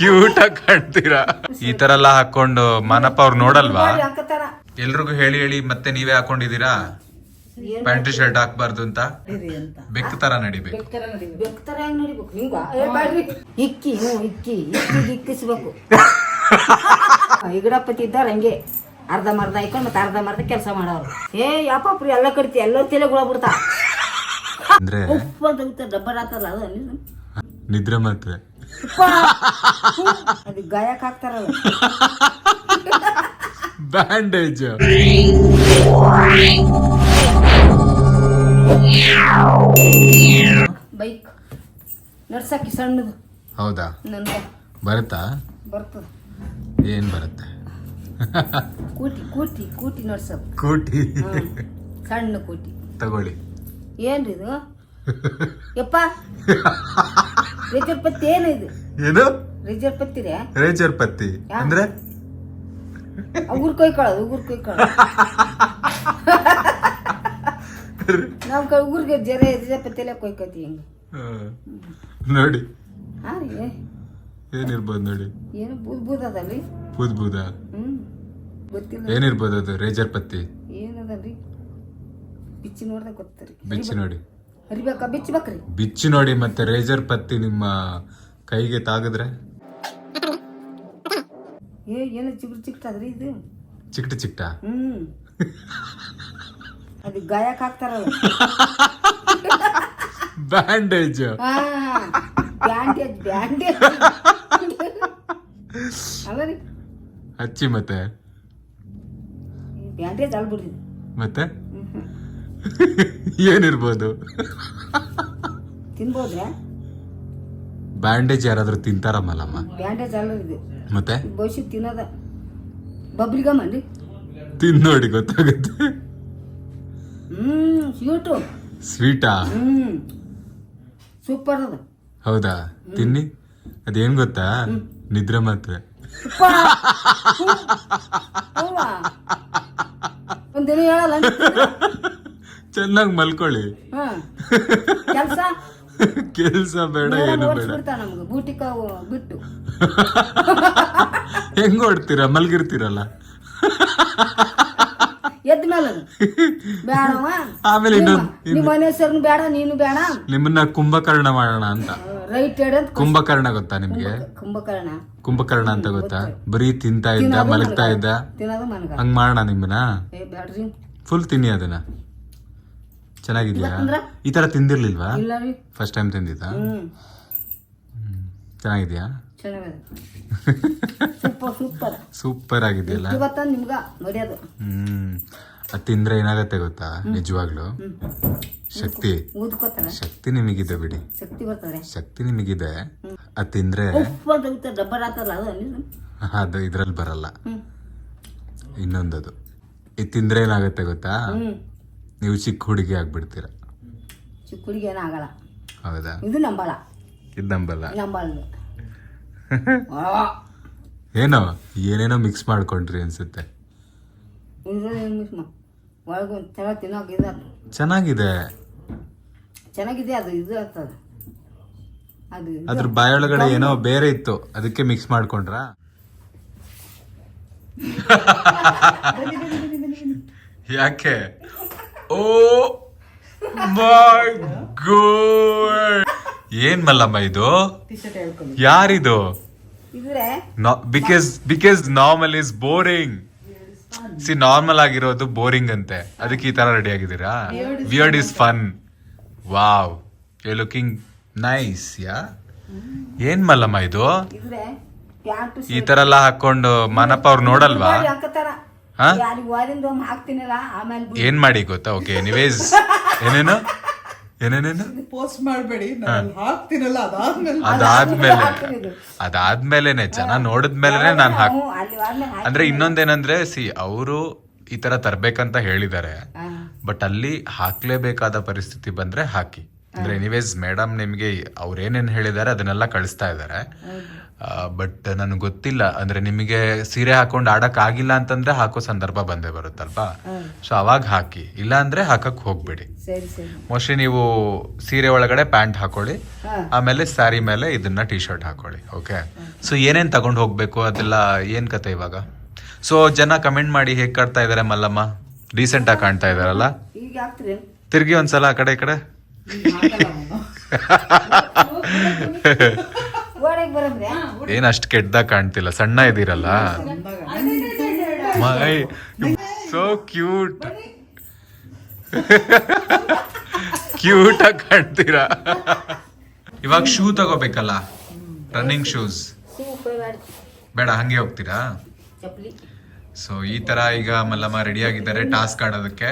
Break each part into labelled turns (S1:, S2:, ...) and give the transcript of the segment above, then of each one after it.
S1: Cute ಆಗಿ ಕಾಣ್ತೀರಾ? ಈ ತರ ಎಲ್ಲ ಹಾಕೊಂಡು ಮನಪ್ಪ ಅವ್ರು ನೋಡಲ್ವಾ?
S2: ನೋಡಿ
S1: ಎಲ್ರಿಗೂ ಹೇಳಿ ಹೇಳಿ ಮತ್ತೆ ನೀವೇ ಹಾಕೊಂಡಿದೀರಾ ಪ್ಯಾಂಟ್ ಶರ್ಟ್ ಹಾಕ್ಬಾರ್ದು ಅಂತ? ಬೆಕ್ಕು ತರ ನಡಿಬೇಕು.
S2: ಇಕ್ಕಿ ಹ್ಞೂ ಇಕ್ಕಿ. ಇಕ್ಕಿಗೆ ಇಕ್ಕಿಸ್ಬೇಕು. ಇದ್ದಾರ ಹಂಗೆ. ಅರ್ಧ ಮರ್ದ ಹಾಕೊಂಡ್ ಮತ್ತೆ ಅರ್ಧ ಮರ್ದ ಕೆಲಸ ಮಾಡೋರು. ಏ ಯಾಪಪ್ರಿ ಎಲ್ಲ ಕರಿತಿ ಎಲ್ಲ ತಲೆ ಗುಳ ಬಿಡ್ತಾ?
S1: ಅಂದ್ರೆ
S2: ಡಬ್ಬರ್ ಆತಲ್ಲ ಅದು
S1: ನಿದ್ರೆ ಮಾತ್ರ.
S2: ಅದು ಗಾಯಕ್ ಹಾಕ್ತಾರಲ್ಲ
S1: ಬ್ಯಾಂಡೇಜ್.
S2: ಬೈಕ್. ನಡ್ಸಕ್ಕೆ ಸಣ್ಣದು.
S1: ಹೌದಾ? ಬರುತ್ತಾ?
S2: ಬರ್ತದ.
S1: ಏನ್ ಬರುತ್ತೆ?
S2: ಕೂಟಿ ಕೂಟಿ ಕೂಟಿ ನಡ್ಸೋದು.
S1: ಕೂಟಿ.
S2: ಸಣ್ಣ ಕೂಟಿ.
S1: ತಗೊಳ್ಳಿ.
S2: ಏನ್ರಿ ಇದು? ಯಪ್ಪ. ರಿಜರ್ ಪತ್ತಿ ಏನು ಇದು?
S1: ಏನು?
S2: ಪತ್ತಿ ಪತ್ತಿರೇ
S1: ರೇಚರ್ ಪತ್ತಿ. ಅಂದ್ರೆ?
S2: ಉಗುರ್ ಕೊಯ್ಕೊಳ್ಳೋದು ಉಗುರ್ ಕೊಯ್ಕೊಳ್ಳೋದು ನಮ್ ಕಡೆ ಉಗುರ್ಗೆ ಜರ ರಿಜರ್ ಎಲ್ಲ ಕೊಯ್ಕೋತಿ ಹಿಂಗೆ.
S1: ನೋಡಿ.
S2: ಹಾಂ ರೀ
S1: ಏನಿರ್ಬೋದು ನೋಡಿ.
S2: ಏನು ಬೂದ್ ಬೂದ್ ಅದಲ್ರಿ?
S1: ಬೂದ್ ಬೂದ?
S2: ಹ್ಮ್. ಗೊತ್ತಿಲ್ಲ.
S1: ಏನಿರ್ಬೋದು ಅದು ರೇಜರ್ ಪತ್ತಿ?
S2: ಏನದಲ್ರಿ? ಬಿಚ್ಚಿ ಗೊತ್ತ ಗೊತ್ತರಿ.
S1: ಬಿಚ್ಚಿ ನೋಡಿ.
S2: ಹರಿಬೇಕಾ ಬಿಚ್ಚಬೇಕ್ರಿ
S1: ಬಿಚ್ಚಿ ನೋಡಿ ಮತ್ತೆ ರೇಜರ್ ಪತ್ತಿ ನಿಮ್ಮ ಕೈಗೆ ತಾಗದ್ರೆ.
S2: ಏ ಚಿಕ್ಕ ಚಿಗುರು ಚಿಕ್ಕದ್ರಿ ಇದು?
S1: ಚಿಕ್ಕಟ ಚಿಕ್ಕಟ
S2: ಹ್ಮ್. ಅದು ಗಾಯಕ್ಕೆ ಹಾಕ್ತಾರಲ್ಲ
S1: ಬ್ಯಾಂಡೇಜ್.
S2: Bandage bandage. ಅಲ್ಲ ರೀ.
S1: ಹಚ್ಚಿ ಮತ್ತೆ.
S2: ಬ್ಯಾಂಡೇಜ್ ಅಲ್ಬಿಡ್ರಿ
S1: ಮತ್ತೆ? ಏನಿರ್ಬೋದು?
S2: ತಿನ್ಬೋದ್ರಾ?
S1: ಬ್ಯಾಂಡೇಜ್ ಯಾರಾದ್ರೂ ತಿಂತಾರ ಮಲ್ಲಮ್ಮ?
S2: ಬ್ಯಾಂಡೇಜ್ ಅಲ್ಲ ಇದು.
S1: ಮತ್ತೆ?
S2: ಬಹುಶಃ ತಿನ್ನೋದ. ಬಬ್ಲಿಗಮ್ ಅನ್ರಿ
S1: ತಿಂದ್ ನೋಡಿ ಗೊತ್ತಾಗುತ್ತೆ.
S2: ಹ್ಮ್ ಸ್ವೀಟು.
S1: ಸ್ವೀಟಾ?
S2: ಹ್ಮ್. ಸೂಪರ್ ಅದ.
S1: ಹೌದಾ? ತಿನ್ನಿ. ಅದೇನ್ ಗೊತ್ತಾ? ನಿದ್ರೆ ಮಾತ್ರ?
S2: ಒಂದಿನ ಹೇಳಲ್ಲ
S1: ಚೆನ್ನಾಗಿ ಮಲ್ಕೊಳ್ಳಿ.
S2: ಕೆಲಸ?
S1: ಕೆಲ್ಸ ಬೇಡ ಏನು ಬೇಡ.
S2: ನಮ್ಗೆ ಬಿಟ್ಟು.
S1: ಹೆಂಗ್ ಓಡ್ತೀರಾ ಮಲ್ಗಿರ್ತೀರಲ್ಲ.
S2: ಎದ್ದ ಮೇಲೆ. ಬೇಡವ
S1: ಆಮೇಲೆ ಇನ್ನೊಂದ್
S2: ನಿಮ್ಮ ಮನೆ ಹೆಸರು ಬೇಡ ನೀನು ಬೇಡ.
S1: ನಿಮ್ಮನ್ನ ಕುಂಭಕರ್ಣ ಮಾಡೋಣ ಅಂತ.
S2: ರೈಟ್ ಹೇಳಿ
S1: ಕುಂಭಕರ್ಣ ಗೊತ್ತಾ ನಿಮ್ಗೆ?
S2: ಕುಂಭಕರ್ಣ.
S1: ಕುಂಭಕರ್ಣ ಅಂತ ಗೊತ್ತಾ? ಬರೀ ತಿಂತಾ ಇದ್ದ ಮಲಗ್ತಾ ಇದ್ದ?
S2: ತಿನ್ನೋದು ಮನಗ
S1: ಹಂಗ್ ಮಾಡೋಣ ನಿಮ್ಮನ್ನ? ಫುಲ್ ತಿನ್ನಿ ಅದನ್ನ. ಚೆನ್ನಾಗಿದ್ಯಾ? ಈ ತರ ತಿಂದಿರ್ಲಿಲ್ವಾ? First time ತಿಂದಿದ್ದ? ಚೆನ್ನಾಗಿದ್ಯಾ?
S2: ಚೆನ್ನಾಗದ. ಸೂಪರ್
S1: ಆಗಿದೆಯಲ್ಲ? ಹ್ಮ್. ಅದ್ ತಿಂದ್ರೆ ಏನಾಗತ್ತೆ ಗೊತ್ತಾ? ನಿಜವಾಗ್ಲು? ಶಕ್ತಿ. ಶಕ್ತಿ ನಿಮಗಿದೆ ಬಿಡಿ.
S2: ಶಕ್ತಿ
S1: ನಿಮಗಿದೆ. ಅದ್ ತಿಂದ್ರೆ
S2: ಅದು
S1: ಇದ್ರಲ್ಲಿ ಬರಲ್ಲ. ಇನ್ನೊಂದದು. ಇದು ತಿಂದ್ರೆ ಏನಾಗತ್ತೆ ಗೊತ್ತಾ? ನೀವು ಚಿಕ್ಕ ಹುಡುಗಿ ಆಗ್ಬಿಡ್ತೀರ?
S2: ಚಿಕ್ಕ ಹುಡುಗಿ ಏನೂ ಆಗಲ್ಲ.
S1: ಹೌದಾ?
S2: ಇದು ನಂಬಲ್ಲ.
S1: ಇದು ನಂಬಲ್ಲ.
S2: ನಂಬಲ್ಲ
S1: ಏನೋ ಏನೇನೋ ಮಿಕ್ಸ್ ಮಾಡ್ಕೊಂಡ್ರಿ ಅನ್ಸುತ್ತೆ. ಚೆನ್ನಾಗಿದೆ.
S2: ಚೆನ್ನಾಗಿದೆ ಅದು ಇದು ಆಗ್ತದೆ.
S1: ಅದ್ರ ಬಾಯೊಳಗಡೆ ಏನೋ ಬೇರೆ ಇತ್ತು ಅದಕ್ಕೆ ಮಿಕ್ಸ್ ಮಾಡ್ಕೊಂಡ್ರ? ಯಾಕೆ? ಓ ಮೈ ಗಾಡ್ ಏನ್ ಮಲ್ಲಮ್ಮ ಇದು? ಯಾರಿದು? Because because normal is boring C normal ಆಗಿರೋದು ಬೋರಿಂಗ್ ಅಂತೆ. ಅದಕ್ಕೆ ಈ ತರ ರೆಡಿ ಆಗಿದ್ದೀರಾ? Weird is fun wow you looking nice yeah ಏನ್ ಮಲ್ಲಮ್ಮ ಇದು? ಈ ತರ ಎಲ್ಲ ಹಾಕೊಂಡು ಮನಪ್ಪ ಅವ್ರು ನೋಡಲ್ವಾ? ಏನ್ ಮಾಡಿ ಗೊತ್ತಾ? ಓಕೆ ಎನಿವೇಸ್ ಏನೇನು? ಏನೇನೇನು?
S3: ಪೋಸ್ಟ್ ಮಾಡಬೇಡಿ ನಾನು ಹಾಕ್ತೀನಲ್ಲ ಅದಾದ್ಮೇಲೆ.
S1: ಅದಾದ್ಮೇಲೆ. ಅದಾದ್ಮೇಲೆನೆ ಜನ ನೋಡಿದ್ಮೇಲೆ ನಾನು ಹಾಕ್ ಅಂದ್ರೆ ಇನ್ನೊಂದೇನಂದ್ರೆ ಸಿ ಅವರು ಈ ತರ ತರ್ಬೇಕಂತ ಹೇಳಿದ್ದಾರೆ. ಬಟ್ ಅಲ್ಲಿ ಹಾಕ್ಲೇಬೇಕಾದ ಪರಿಸ್ಥಿತಿ ಬಂದ್ರೆ ಹಾಕಿ. ಅಂದ್ರೆ ಎನಿವೇಸ್ ಮೇಡಮ್ ನಿಮ್ಗೆ ಅವ್ರು ಏನೇನ್ ಹೇಳಿದ್ದಾರೆ ಅದನ್ನೆಲ್ಲ ಕಳಿಸ್ತಾ ಇದಾರೆ ಬಟ್ ನನಗೆ ಗೊತ್ತಿಲ್ಲ. ಅಂದ್ರೆ ನಿಮಗೆ ಸೀರೆ ಹಾಕೊಂಡು ಆಡಕ್ ಆಗಿಲ್ಲ ಅಂತಂದ್ರೆ ಹಾಕೋ ಸಂದರ್ಭ ಬಂದೇ ಬರುತ್ತಲ್ವಾ? ಸೊ ಅವಾಗ ಹಾಕಿ. ಇಲ್ಲ ಅಂದ್ರೆ ಹಾಕಕ್ ಹೋಗ್ಬೇಡಿ. ಮೋಸ್ಟ್ಲಿ ನೀವು ಸೀರೆ ಒಳಗಡೆ ಪ್ಯಾಂಟ್ ಹಾಕೊಳ್ಳಿ. ಆಮೇಲೆ ಸ್ಯಾರಿ ಮೇಲೆ ಇದನ್ನ ಟಿ ಶರ್ಟ್ ಹಾಕೊಳ್ಳಿ ಓಕೆ ಸೊ ಏನೇನ್ ತಗೊಂಡ್ ಹೋಗ್ಬೇಕು ಅದೆಲ್ಲ ಏನ್ ಕತೆ ಇವಾಗ? ಸೊ ಜನ ಕಮೆಂಟ್ ಮಾಡಿ ಹೇಗ್ ಕಾಡ್ತಾ ಇದಾರೆ ಮಲ್ಲಮ್ಮ? ರೀಸೆಂಟ್ ಆಗಿ ಕಾಣ್ತಾ ಇದಾರಲ್ಲ? ತಿರ್ಗಿ ಒಂದ್ಸಲ ಆ ಕಡೆ ಈ ಕಡೆ.
S2: ಬರಂದ್ರೆ
S1: ಏನ್ ಅಷ್ಟು ಕೆಟ್ಟದಾಗ ಕಾಣ್ತಿಲ್ಲ ಸಣ್ಣ ಇದೀರಲ್ಲ ಮೈ ಸೋ ಕ್ಯೂಟ್ ಕ್ಯೂಟ್ ಆಗಿ ಕಾಣ್ತೀರಾ? ಇವಾಗ ಶೂ ತಗೋಬೇಕಲ್ಲ ರನ್ನಿಂಗ್ ಶೂಸ್ ಬೇಡ ಹಂಗೆ ಹೋಗ್ತೀರಾ?
S2: ಚಪ್ಪಲಿ.
S1: ಸೊ ಈ ತರ ಈಗ ಮಲ್ಲಮ್ಮ ರೆಡಿ ಆಗಿದ್ದಾರೆ ಟಾಸ್ಕ್ ಆಡೋದಕ್ಕೆ.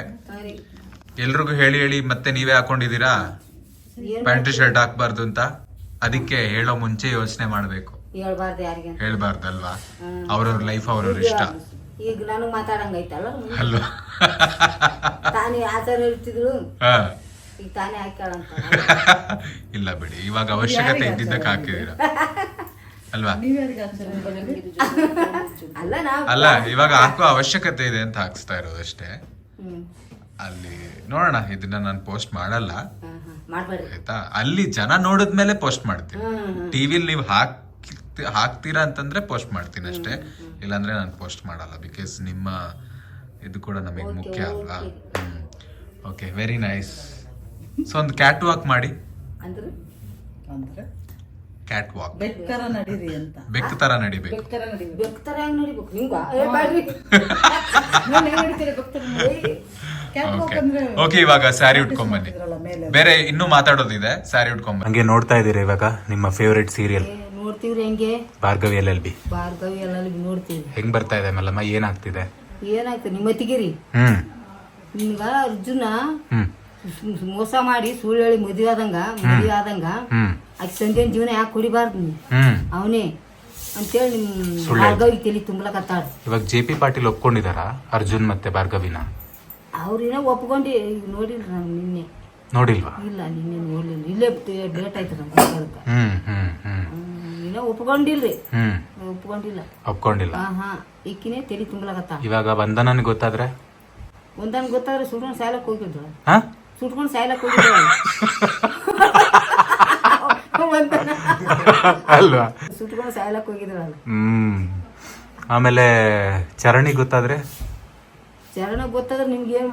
S1: ಎಲ್ರಿಗೂ ಹೇಳಿ ಹೇಳಿ ಮತ್ತೆ ನೀವೇ
S2: ಹಾಕೊಂಡಿದ್ದೀರಾ?
S1: ಪ್ಯಾಂಟ್ ಶರ್ಟ್ ಹಾಕ್ಬಾರ್ದು ಅಂತ? ಅದಕ್ಕೆ ಹೇಳೋ ಮುಂಚೆ ಯೋಚನೆ ಮಾಡ್ಬೇಕು.
S2: ಹೇಳ್ಬಾರ್ದು ಯಾರಿಗೆ?
S1: ಹೇಳ್ಬಾರ್ದಲ್ವಾ. ಅವ್ರವ್ರ ಲೈಫ್ ಅವ್ರವ್ರ ಇಷ್ಟ.
S2: ಈಗ ನಾನು ಮಾತಾಡಂಗೈತಲ್ಲ
S1: ಅಲ್ವಾ?
S2: ತಾನೇ ಆಚಾರ ಇರ್ತಿದ್ರು.
S1: ಹಾ.
S2: ಈಗ ತಾನೇ ಹಾಕ್ಯಾಳಂತ
S1: ಇಲ್ಲ ಬಿಡಿ ಇವಾಗ ಅವಶ್ಯಕತೆ ಇದ್ದಿದ್ದಕ್ಕೆ ಹಾಕಿದೀರ ಅಲ್ವಾ?
S2: ಅಲ್ಲ ನಾವು
S1: ಅಲ್ಲ ಇವಾಗ ಹಾಕೋ ಅವಶ್ಯಕತೆ ಇದೆ ಅಂತ ಹಾಕ್ಸ್ತಾ ಇರೋದು ಅಷ್ಟೇ.
S2: ಹ್ಮ್.
S1: ಅಲ್ಲಿ ನೋಡೋಣ ಇದನ್ನ ನಾನು ಪೋಸ್ಟ್ ಮಾಡಲ್ಲ. ಆಯ್ತಾ? ಅಲ್ಲಿ ಜನ ನೋಡಿದ್ಮೇಲೆ ಪೋಸ್ಟ್ ಮಾಡ್ತೀನಿ. ಟಿವಿಲಿ ನೀವು ಹಾಕ್ ಹಾಕ್ತೀರಾ ಅಂತಂದ್ರೆ ಪೋಸ್ಟ್ ಮಾಡ್ತೀನಿ ಅಷ್ಟೇ. ಇಲ್ಲಾಂದ್ರೆ ನಾನು ಪೋಸ್ಟ್ ಮಾಡಲ್ಲ ಬಿಕಾಸ್ ನಿಮ್ಮ ಇದು ಕೂಡ ನಮಗೆ ಮುಖ್ಯ ಅಲ್ವಾ? ಓಕೆ ವೆರಿ ನೈಸ್ ಸೊ ಒಂದು ಕ್ಯಾಟ್ ವಾಕ್ ಮಾಡಿ. ಕ್ಯಾಟ್ ವಾಕ್
S3: ಬೆಕ್ಕರ ನಡೀರಿ ಅಂತ.
S1: ಬೆಕ್ಕ ತರ ನಡಿಬೇಕು. ಓಕೆ
S3: ಅಂದ್ರೆ
S1: ಓಕೆ ಇವಾಗ ಸ್ಯಾರಿ ಉಟ್ಕೊಂಬನ್ನಿ
S3: ಇದ್ರಲ್ಲ ಮೇಲೆ
S1: ಬೇರೆ ಇನ್ನೂ ಮಾತಾಡೋದಿದೆ ಸ್ಯಾರಿ ಉಟ್ಕೊಂಬ ಹಂಗೆ ನೋಡ್ತಾ ಇದೀರಿ ಇವಾಗ ನಿಮ್ಮ ಫೇವರೆಟ್ ಸೀರಿಯಲ್
S2: ನೋಡ್ತೀವ್ರಿ ಹೆಂಗೆ?
S1: Bhargavi L L B.
S2: Bhargavi ಎಲ್ಲ ನೋಡ್ತೀವಿ.
S1: ಹೆಂಗ್ ಬರ್ತಾ ಇದೆ ಮಲ್ಲಮ್ಮ? ಏನಾಗ್ತಿದೆ?
S2: ಏನಾಯ್ತು ನಿಮ್ಮ ಅತ್ತಿಗಿರಿ
S1: ಹ್ಮ್.
S2: ನಿಮ್ಗ ಅರ್ಜುನ
S1: ಹ್ಮ್.
S2: ಮೋಸ ಮಾಡಿ ಸುಳ್ಳು ಹೇಳಿ ಮದುವೆ ಆದಂಗ ಮದುವೆ ಆದಂಗ
S1: ಹ್ಮ್.
S2: ಆಕೆ ಸಂಜೆನ ಜೀವನ ಯಾಕೆ ಕುಡಿಬಾರ್ದು ನೀ
S1: ಹ್ಮ್.
S2: ಅವನೇ. ಅಂತೇಳಿ ನಿಮ್
S1: ಸುಳ್ಳು
S2: ಭಾರ್ಗವಿ ತಲೆ ತುಂಬಲಕತ್ತಾಳ.
S1: ಇವಾಗ ಜೆ ಪಿ ಪಾಟೀಲ್ ಒಪ್ಕೊಂಡಿದಾರ ಅರ್ಜುನ್ ಮತ್ತೆ ಭಾರ್ಗವಿನ?
S2: ಅವ್ರಿನ ಒಪ್ಕೊಂಡಿ ಈಗ ನೋಡಿಲ್ಲ ನಾನು ನಿನ್ನೆ.
S1: ನೋಡಿಲ್ವಾ?
S2: ಇಲ್ಲ ನಿನ್ನ ನೋಡ್ಲಿಲ್ಲ ಇಲ್ಲೇ ಡೇಟ್ ಆಯ್ತು ನಮ್ಮ ಹ್ಞೂ
S1: ಹ್ಮ್ ಹ್ಮ್ ಹ್ಮ್.
S2: ಇನ್ನೂ ಒಪ್ಕೊಂಡಿಲ್ರಿ.
S1: ಹ್ಮ್.
S2: ಒಪ್ಕೊಂಡಿಲ್ಲ.
S1: ಒಪ್ಕೊಂಡಿಲ್ಲ.
S2: ಹಾ ಹಾ. ಈಕಿನೇ ತಲೆ ತುಂಬಲಕತ್ತಾಳ
S1: ಇವಾಗ ಬಂಧನನ್ ಗೊತ್ತಾದ್ರೆ?
S2: ಒಂದನ್ ಗೊತ್ತಾದ್ರೆ ಸುಟ್ಕೊಂಡು ಸಾಯ್ಲಕ್ ಹೋಗಿದ್ರು
S1: ಹಾ?
S2: ಸುಟ್ಕೊಂಡು ಸಾಯ್ಲಕ್ ಹೋಗಿದ್ರು ಒಂದನ
S1: ಅಲ್ವಾ?
S2: ಸುಟ್ಕೊಂಡು ಸಾಯ್ಲಕ್ ಹೋಗಿದ್ರು
S1: ಹ್ಮ್. ಆಮೇಲೆ ಚರಣಿ ಗೊತ್ತಾದ್ರೆ?
S2: ಚರಣ ಗೊತ್ತಾದ್ರೆ ನಿಮ್ಗೆ ಏನ್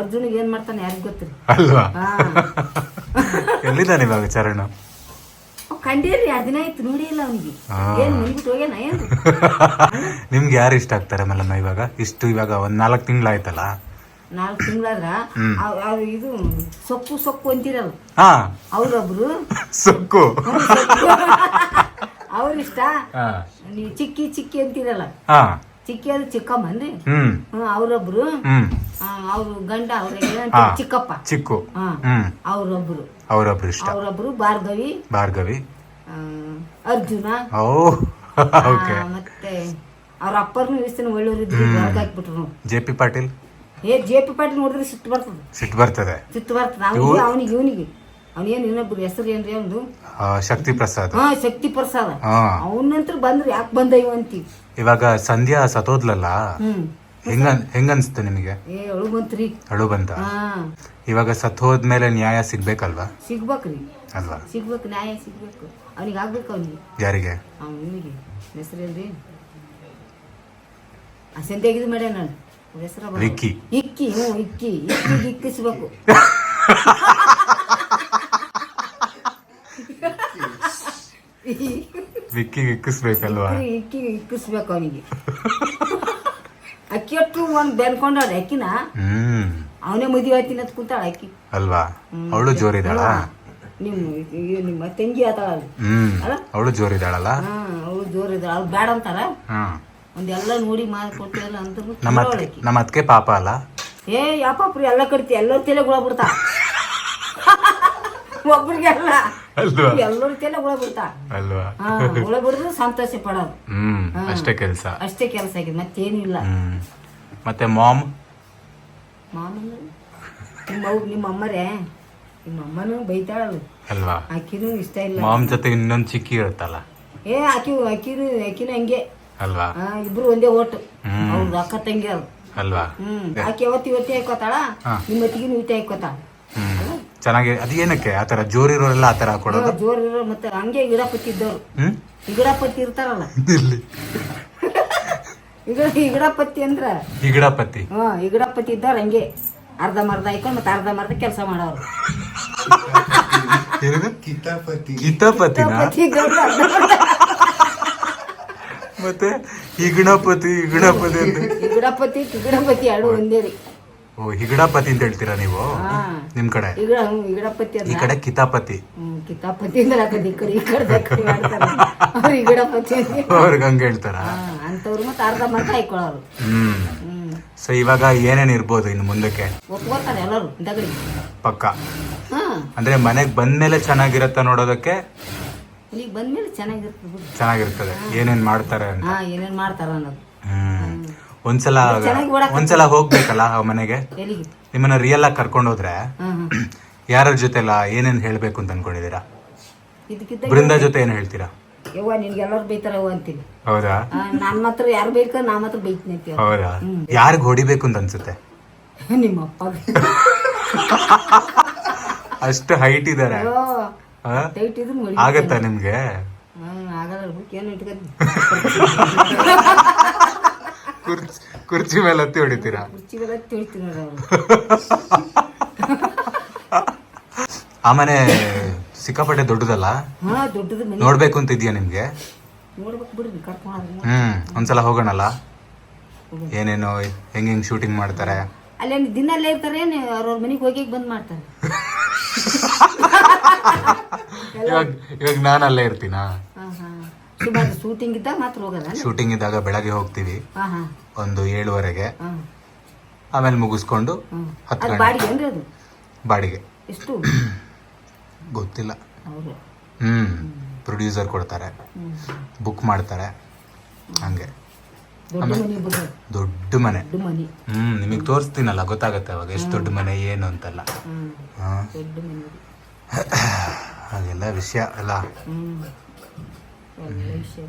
S2: ಅರ್ಜುನಿಗೆ ಏನ್ ಮಾಡ್ತಾನೆ ಯಾರಿಗೆ ಗೊತ್ತಿರಿ
S1: ಅಲ್ವಾ? ಎಲ್ಲಿದ್ದಾನೆ ಇವಾಗ ಚರಣ?
S2: ಕಂಡೇರಿ ಎರಡ್ ದಿನ ಆಯ್ತು ನೋಡಿ ಇಲ್ಲ ಅವನಿಗೆ. ಏನ್ ಮನಿಬಿಟ್ಟು ಹೋಗ್ಯಾನ ಏನ್
S1: ನಿಮ್ಗೆ ಯಾರು ಇಷ್ಟ ಆಗ್ತಾರೆ ಮಲ್ಲಮ್ಮ ಇವಾಗ? ಇಷ್ಟು ಇವಾಗ ಒಂದ್ ನಾಲ್ಕು ತಿಂಗಳಾಯ್ತಲ್ಲ?
S2: ನಾಲ್ಕು ತಿಂಗಳಾದ್ರ? ಇದು ಸೊಕ್ಕು ಸೊಕ್ಕು ಅಂತೀರಲ್ಲ. ಅವ್ರೊಬ್ರು.
S1: ಸೊಕ್ಕು. ಅವ್ರಿಷ್ಟ?
S2: ನೀವು ಚಿಕ್ಕಿ ಚಿಕ್ಕಿ ಅಂತೀರಲ್ಲ.
S1: ಹಾ
S2: ಚಿಕ್ಕಿ ಅದು ಚಿಕ್ಕಮ್ಮನ್ರಿ.
S1: ಹ್ಮ್.
S2: ಅವ್ರೊಬ್ರು.
S1: ಹ್ಮ್.
S2: ಅವ್ರ ಗಂಡ ಅವ್ರ ಚಿಕ್ಕಪ್ಪ.
S1: ಚಿಕ್ಕು.
S2: ಅವ್ರೊಬ್ರು.
S1: ಅವರೊಬ್ರು ಇಷ್ಟ.
S2: ಅವ್ರೊಬ್ರು ಭಾರ್ಗವಿ.
S1: ಭಾರ್ಗವಿ.
S2: ಅರ್ಜುನ.
S1: ಓ ಓಕೆ.
S2: ಮತ್ತೆ ಅವ್ರ ಅಪ್ಪರ್ನು ಇಷ್ಟನ ಒಳ್ಳೆಯವ್ರಿದ್ರು ಇದ್ರು ಹಾಕ್ಬಿಟ್ರು
S1: ಜೆ ಪಿ ಪಾಟೀಲ್?
S2: ಏ ಜೆ ಪಿ ಪಾಟೀಲ್ ನೋಡಿದ್ರೆ ಸಿಟ್ಟು ಬರ್ತದೆ.
S1: ಸಿಟ್ಟು ಬರ್ತದೆ.
S2: ಸಿಟ್ಟು ಬರ್ತದೆ. ಅವನಿಗೆ ಇವನಿಗೆ. ಅವನೇನು ಇನ್ನೊಬ್ರು ಹೆಸರು ಏನ್ರಿ ಅವನು
S1: ಆ, ಶಕ್ತಿ ಪ್ರಸಾದ್.
S2: ಹಾ ಶಕ್ತಿ ಪ್ರಸಾದ.
S1: ಹಾ.
S2: ಅವನಂತ್ರ ಬಂದ್ರೆ ಯಾಕೆ ಬಂದ ಇವ ಅಂತೀವಿ?
S1: ಇವಾಗ ಸಂಧ್ಯಾ ಸತೋದ್ಲಲ್ಲ?
S2: ಹ್ಮ್.
S1: ಹೆಂಗ ಹೆಂಗನ್ಸ್ತು ನಿಮಗೆ?
S2: ಏ ಅಳು ಬಂತ್ರಿ.
S1: ಅಳು ಬಂತ
S2: ಹಾ.
S1: ಇವಾಗ ಸತ್ ಹೋದ್ಮೇಲೆ ನ್ಯಾಯ ಸಿಗ್ಬೇಕಲ್ವಾ?
S2: ಸಿಗ್ಬೇಕ್ರಿ.
S1: ಅಲ್ವಾ?
S2: ಸಿಗ್ಬೇಕು ನ್ಯಾಯ ಸಿಗ್ಬೇಕು. ಅವನಿಗೆ ಆಗ್ಬೇಕು ಅವ್ನಿಗೆ.
S1: ಯಾರಿಗೆ?
S2: ಅವನಿಗೆ ಹೆಸರೇನ್ರಿ ಆ ಸಂತೆಗಿದು ಮಾಡ್ಯ ನಾನು ಹೆಸರ
S1: ಇಕ್ಕಿ
S2: ಇಕ್ಕಿ ಹ್ಞೂ ಇಕ್ಕಿ. ಸಿಗಬೇಕು. ಇಕ್ಕಿಸ್ಬೇಕು
S1: ವಿಕ್ಕಿಗೆ ಇಕ್ಕಿಸ್ಬೇಕಲ್ವಾ?
S2: ಇಕ್ಕಿಗೆ ಇಕ್ಕಿಸ್ಬೇಕು ಅವನಿಗೆ. ಅಕ್ಕಿ ಒಟ್ಟು ಒಂದ್ ಬೆನ್ಕೊಂಡಾಳ ಅಕ್ಕಿನ?
S1: ಹ್ಮ್.
S2: ಅವನೇ ಮದುವೆ ಆಯ್ತೀನಿ ಅಂತ ಕೂತಾಳ ಅಕ್ಕಿ.
S1: ಅಲ್ವಾ? ಅವಳು ಜೋರಿದಾಳ?
S2: ನಿಮ್ಮ ನಿಮ್ಮ ತಂಗಿ ಆತಾಳ
S1: ಅವಳು ಜೋರಿದಾಳಲ್ಲ?
S2: ಅವಳು ಜೋರ್ ಇದ್ದಾಳ ಅವ್ಳು ಬೇಡ ಅಂತಾರ? ಒಂದೆಲ್ಲ ನೋಡಿ ಮಾತು ಕೊಟ್ಟಿಲ್ಲ ಅಂತ
S1: ನಮ್ಮ ಅತ್ಕೆ ನಮ್ಮ ಅತ್ಕೆ ಪಾಪ ಅಲ್ಲ?
S2: ಏ ಯಾಪಾಪ್ರಿ ಎಲ್ಲ ಕಡ್ತಿ ಎಲ್ಲ ತಲೆ ಗುಳ ಬಿಡ್ತಾ? ಒಬ್ರಿಗೆ ಅಲ್ಲ
S1: ಅಲ್ವಾ?
S2: ಎಲ್ಲರ ತಲೆ ಹುಳ ಬಿಡ್ತಾ
S1: ಅಲ್ವಾ?
S2: ಹಾ ಗುಳ ಬಿಡಿದ್ರೆ ಸಂತೋಷ ಪಡೋದು.
S1: ಹ್ಮ್. ಅಷ್ಟೇ ಕೆಲಸ.
S2: ಅಷ್ಟೇ ಕೆಲಸ ಆಗಿದೆ ಮತ್ತೇನು ಇಲ್ಲ.
S1: ಮತ್ತೆ ಮಾಮ್?
S2: ಮಾಮ್ ನಿಮ್ಮ ಅವ್ರು ನಿಮ್ಮ ಅಮ್ಮರೇ? ನಿಮ್ಮ ಅಮ್ಮನೂ ಬೈತಾಳಲ್ಲ.
S1: ಅಲ್ವಾ?
S2: ಆಕಿನೂ ಇಷ್ಟ ಇಲ್ಲ.
S1: ಮಾಮ್ ಜೊತೆ ಇನ್ನೊಂದು ಚಿಕ್ಕಿ ಇರುತ್ತಲ್ಲ
S2: ಏ ಆಕಿ ಆಕಿನೂ ಆಕಿನೂ ಹಂಗೆ.
S1: ಅಲ್ವಾ?
S2: ಇಬ್ರು ಒಂದೇ ಓಟು. ಅವ್ರು ಅಕ್ಕ ತಂಗಿ
S1: ಅಲ್ವಾ?
S2: ಹ್ಮ್. ಆಕೆ ಯಾವತ್ತು ಇವತ್ತೇ ಹಾಕೋತಾಳ. ನಿಮ್ಮ ಹೊತ್ತಿಗೆ ಇವತ್ತೇ ಹಾಕೋತಾಳ
S1: ಚೆನ್ನಾಗಿ ಅದೇನಕ್ಕೆ ಆತರ ಜೋರಿರೋರೆಲ್ಲ ಆ ಕೊಡೋದು?
S2: ಜೋರ್ ಇರೋ ಮತ್ತೆ ಹಂಗೆ ಗಿಡಪತಿ ಇದ್ದವ್ರು.
S1: ಹ್ಮ್?
S2: ಗಿಡಪತಿ ಇರ್ತಾರಲ್ಲ.
S1: ಇಲ್ಲಿ
S2: ಈಗ ಈ ಗಿಡಪತ್ತಿ ಅಂದ್ರ?
S1: ಇಗಡಪತಿ ಗಿಡ
S2: ಇಗಡಪತಿ ಇದ್ದವ್ರು ಹಂಗೆ. ಅರ್ಧ ಮರ್ಧ ಹಾಕೊಂಡು ಮತ್ತೆ ಅರ್ಧ ಮರ್ಧ ಕೆಲಸ ಮಾಡೋರು.
S4: ಕಿತಾಪತಿ.
S1: ಕಿತಾಪತಿನ. ಮತ್ತೆ ಈ ಗಣಪತಿ ಗಣಪತಿ ಗಣಪತಿ ಅಂತ.
S2: ಗಿಡಪತ್ತಿ ಎರಡು ಒಂದೇ ರೀ.
S1: ಓ ಹಿಗಡಪತಿ ಅಂತ ಹೇಳ್ತೀರಾ ನೀವು? ನಿಮ್ ಕಡೆ?
S2: ಈ ಗಿಡ ಹ್ಮ್, ಈ
S1: ಈ ಕಡೆ ಕಿತಾಪತಿ.
S2: ಹ್ಮ್ ಕಿತಾಪತಿ ಅಂದ್ರೆ ಈ ಕಡೆ ಈ ಕಡೆ ಆ ಕಡೆ ಮಾಡ್ತಾರೆ. ಅವ್ರು ಈ ಗಿಡಪತ್ತಿ
S1: ಅವ್ರಿಗೆ ಹಂಗ ಹೇಳ್ತಾರ?
S2: ಹಾ ಅಂತವ್ರು ಮತ್ತೆ ಅರ್ಧ ಮರ್ಧ ಹಾಕೊಳ್ಳೋರು
S1: ಹ್ಮ್.
S2: ಹ್ಮ್.
S1: ಸೊ ಇವಾಗ ಏನೇನ್ ಇರ್ಬೋದು ಇನ್ನು ಮುಂದಕ್ಕೆ?
S2: ಒಪ್ಕೋತಾರೆ ಎಲ್ಲರೂ ದಗಡಿ.
S1: ಪಕ್ಕ.
S2: ಹಾ.
S1: ಅಂದ್ರೆ ಮನೆಗ್ ಬಂದ್ಮೇಲೆ ಚೆನ್ನಾಗಿರತ್ತ ನೋಡೋದಕ್ಕೆ?
S2: ಇಲ್ಲಿಗೆ ಬಂದ್ಮೇಲೆ ಚೆನ್ನಾಗಿರ್ತದೆ ಬಿಡು.
S1: ಚೆನ್ನಾಗಿರ್ತದೆ. ಏನೇನ್ ಮಾಡ್ತಾರೆ ಅಂತ?
S2: ಹಾ ಏನೇನ್ ಮಾಡ್ತಾರ ಅನ್ನೋದು.
S1: ಹ್ಮ್. ಒಂದ್ಸಲ ಒಂದ್ಸಲ ಹೋಗ್ಬೇಕಲ್ಲ ಆ ಮನೆಗೆ? ನಿಮ್ಮನ್ನ ರಿಯಲ್ ಆಗಿ ಕರ್ಕೊಂಡು ಹೋದ್ರೆ
S2: ಹಾ ಹಾ
S1: ಯಾರ ಜೊತೆ ಎಲ್ಲ ಏನೇನ್ ಹೇಳ್ಬೇಕು ಅಂತ ಅನ್ಕೊಂಡಿದೀರಾ ಬೃಂದ ಜೊತೆ ಏನ್ ಹೇಳ್ತೀರಾ?
S2: ಯವ್ವ ನಿನ್ಗೆ ಎಲ್ಲರೂ ಬೈತಾರ ಅಂತೀನಿ.
S1: ಹೌದಾ?
S2: ನನ್ನ ನಾನ್ ಮಾತ್ರ ಯಾರು ಬೈಕ ನಾ ಮಾತ್ರ ಬೈತೀನಿ
S1: ಹೌದಾ? ಯಾರಿಗ್ ಹೊಡಿಬೇಕು ಅಂತ ಅನ್ಸುತ್ತೆ?
S2: ನಿಮ್ಮ ಅಪ್ಪ.
S1: ಅಷ್ಟು ಹೈಟ್ ಇದಾರೆ?
S2: ಟೈಟ್ ಇದ್ರು
S1: ಆಗತ್ತಾ ನಿಮ್ಗೆ?
S2: ಆಗಲ್ಲ ಏನು ಇಟ್ಕೊಂಡು
S1: ಕುರ್ಚಿ ಕುರ್ಚಿ ಮೇಲೆ ಹತ್ತಿ ಹೊಡಿತೀರಾ? ಆ ಮನೆ ಸಿಕ್ಕಾಪಟ್ಟೆ ದೊಡ್ಡದಲ್ಲ?
S2: ಹಾ ದೊಡ್ಡದು ಮನೆ.
S1: ನೋಡ್ಬೇಕು ಅಂತ ಇದೆಯಾ ನಿಮ್ಗೆ?
S2: ನೋಡ್ಬೇಕು ಬಿಡ್ರಿ ಕರ್ಕೊಂಡು
S1: ಹ್ಮ್ ಒಂದ್ಸಲ ಹೋಗೋಣಲ್ಲ? ಏನೇನು ಹೆಂಗ್ ಹೆಂಗ್ ಶೂಟಿಂಗ್ ಮಾಡ್ತಾರೆ?
S2: ಅಲ್ಲೇ ದಿನ ಅಲ್ಲೇ ಇರ್ತಾರೆ ಏನು ಅವ್ರವ್ರ ಮನೆಗೆ ಹೋಗಿ ಬಂದ್ ಮಾಡ್ತಾರೆ.
S1: ಇವಾಗ ಇವಾಗ ನಾನು ಅಲ್ಲೇ ಇರ್ತೀನಾ?
S2: ಸುಮಾರು ಶೂಟಿಂಗ್ ಇದ್ದಾಗ ಮಾತ್ರ ಹೋಗೋದ
S1: ಶೂಟಿಂಗ್ ಇದ್ದಾಗ ಬೆಳಗ್ಗೆ ಹೋಗ್ತೀವಿ.
S2: ಹಾ ಹಾ.
S1: ಒಂದು ಏಳುವರೆಗೆ.
S2: ಹಾ.
S1: ಆಮೇಲೆ ಮುಗಿಸ್ಕೊಂಡು ಹತ್ತು
S2: ಅದು
S1: ಗಂಟೆ.
S2: ಬಾಡಿಗೆ ಅಂದ್ರೆ ಅದು?
S1: ಬಾಡಿಗೆ.
S2: ಎಷ್ಟು?
S1: ಗೊತ್ತಿಲ್ಲ. ಹ್ಮ್. ಪ್ರೊಡ್ಯೂಸರ್ ಕೊಡ್ತಾರೆ. ಬುಕ್ ಮಾಡ್ತಾರೆ. ಹಂಗೆ.
S2: ದೊಡ್ಡ ಮನೆ
S1: ದೊಡ್ಡ ಮನೆ.
S2: ದೊಡ್ಡ ಮನೆ.
S1: ಹ್ಮ್ ನಿಮಗ್ ತೋರಿಸ್ತೀನಲ್ಲ ಗೊತ್ತಾಗತ್ತೆ ಅವಾಗ ಎಷ್ಟು ದೊಡ್ಡ ಮನೆ ಏನು ಅಂತೆಲ್ಲ.
S2: ಹ್ಮ್.
S1: ಹಾ.
S2: ದೊಡ್ಡ ಮನೆ.
S1: ಹಾಗೆಲ್ಲ ವಿಷಯ ಅಲ್ಲ.
S2: ಹ್ಮ್. ಒಳ್ಳೆ ವಿಷಯ